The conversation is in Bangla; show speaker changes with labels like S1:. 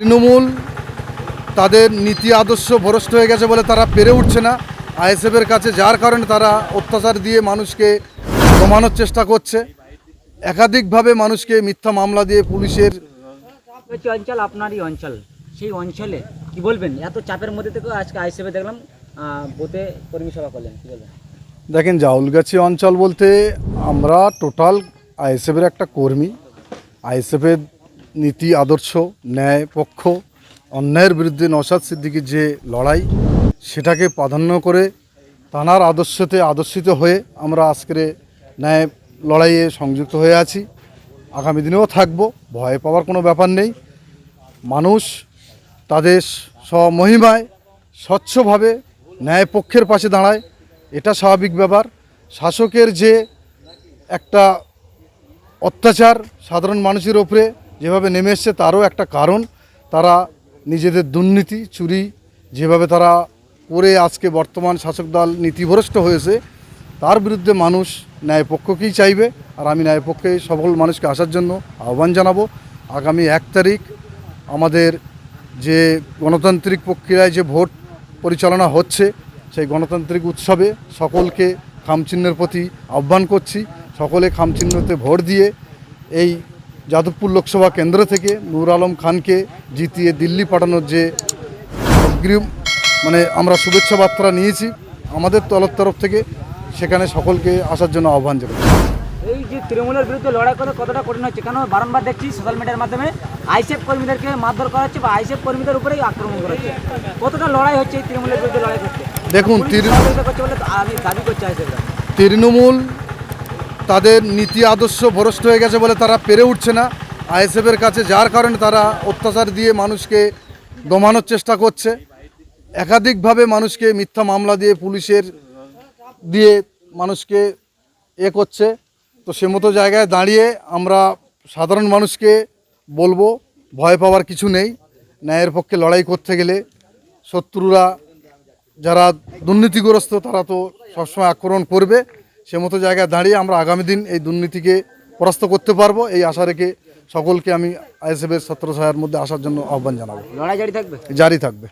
S1: তৃণমূল তাদের নীতি আদর্শ ভ্রষ্ট হয়ে গেছে বলে তারা পেরে উঠছে না। আইএসএফের কাছে যার কারণে তারা অত্যাচার দিয়ে মানুষকে কমানোর চেষ্টা করছে। একাধিকভাবে মানুষকে মিথ্যা মামলা দিয়ে পুলিশের
S2: অঞ্চল আপনারই অঞ্চল। সেই অঞ্চলে কি বলবেন? এত চাপের মধ্যে থেকে আজকে আইসিএফে দেখলাম বুথে কর্মী সভা করলেন। কি বলবেন?
S1: দেখেন জাউলগাছি অঞ্চল বলতে আমরা টোটাল আইএসএফের একটা কর্মী। আইএসএফের নীতি, আদর্শ, ন্যায়, পক্ষ, অন্যায়ের বিরুদ্ধে নসাদ সিদ্দিকির যে লড়াই, সেটাকে প্রাধান্য করে তানার আদর্শতে আদর্শিত হয়ে আমরা আজকের ন্যায় লড়াইয়ে সংযুক্ত হয়ে আছি। আগামী দিনেও থাকব, ভয় পাওয়ার কোনো ব্যাপার নেই। মানুষ তাদের স্বমহিমায় স্বচ্ছভাবে ন্যায় পক্ষের পাশে দাঁড়ায়, এটা স্বাভাবিক ব্যাপার। শাসকের যে একটা অত্যাচার সাধারণ মানুষের ওপরে যেভাবে নেমে এসছে তারও একটা কারণ, তারা নিজেদের দুর্নীতি, চুরি, যেভাবে তারা করে আজকে বর্তমান শাসক দল নীতিভ্রষ্ট হয়েছে, তার বিরুদ্ধে মানুষ ন্যায়পক্ষকেই চাইবে। আর আমি ন্যায়পক্ষে সকল মানুষকে আসার জন্য আহ্বান জানাব। আগামী এক তারিখ আমাদের যে গণতান্ত্রিক প্রক্রিয়ায় যে ভোট পরিচালনা হচ্ছে, সেই গণতান্ত্রিক উৎসবে সকলকে খামচিহ্নের প্রতি আহ্বান করছি। সকলে খামচিহ্নতে ভোট দিয়ে এই যাদবপুর লোকসভা কেন্দ্র থেকে নূর আলম খানকে জিতিয়ে দিল্লি পাঠানোর যে অগ্রিম মানে আমরা শুভেচ্ছা বার্তা নিয়েছি আমাদের তরফ তরফ থেকে সেখানে সকলকে আসার জন্য আহ্বান জানাই
S2: এই যে তৃণমূলের বিরুদ্ধে লড়াই করে কতটা কঠিন হচ্ছে কেন বারংবার দেখছি সোশ্যাল মিডিয়ার মাধ্যমে আইসিএফ কর্মীদেরকে মারধর করা হচ্ছে বা আইসিএফ কর্মীদের উপরেই আক্রমণ করা হচ্ছে? কতটা লড়াই হচ্ছে এই তৃণমূলের বিরুদ্ধে লড়াই করতে?
S1: দেখুন,
S2: পুলিশ
S1: তৃণ-
S2: বলে আমি দাবি করছি আইসিএফরা
S1: তৃণমূল তাদের নীতি আদর্শ ভ্রষ্ট হয়ে গেছে বলে তারা পেরে উঠছে না। আইএসএফের কাছে যার কারণে তারা অত্যাচার দিয়ে মানুষকে দমানোর চেষ্টা করছে। একাধিকভাবে মানুষকে মিথ্যা মামলা দিয়ে, পুলিশের দিয়ে মানুষকে এ করছে। তো সে মতো জায়গায় দাঁড়িয়ে আমরা সাধারণ মানুষকে বলব, ভয় পাওয়ার কিছু নেই। ন্যায়ের পক্ষে লড়াই করতে গেলে শত্রুরা যারা দুর্নীতিগ্রস্ত তারা তো সবসময় আক্রমণ করবে। সে মতো জায়গায় দাঁড়িয়ে আমরা আগামী দিন এই দুর্নীতিকে পরাস্ত করতে পারব। এই আশা রেখে সকলকে আমি আইএসএফের ছাত্র সহায়ের মধ্যে আসার জন্য আহ্বান জানাব।
S2: জারি থাকবে?
S1: জারি থাকবে।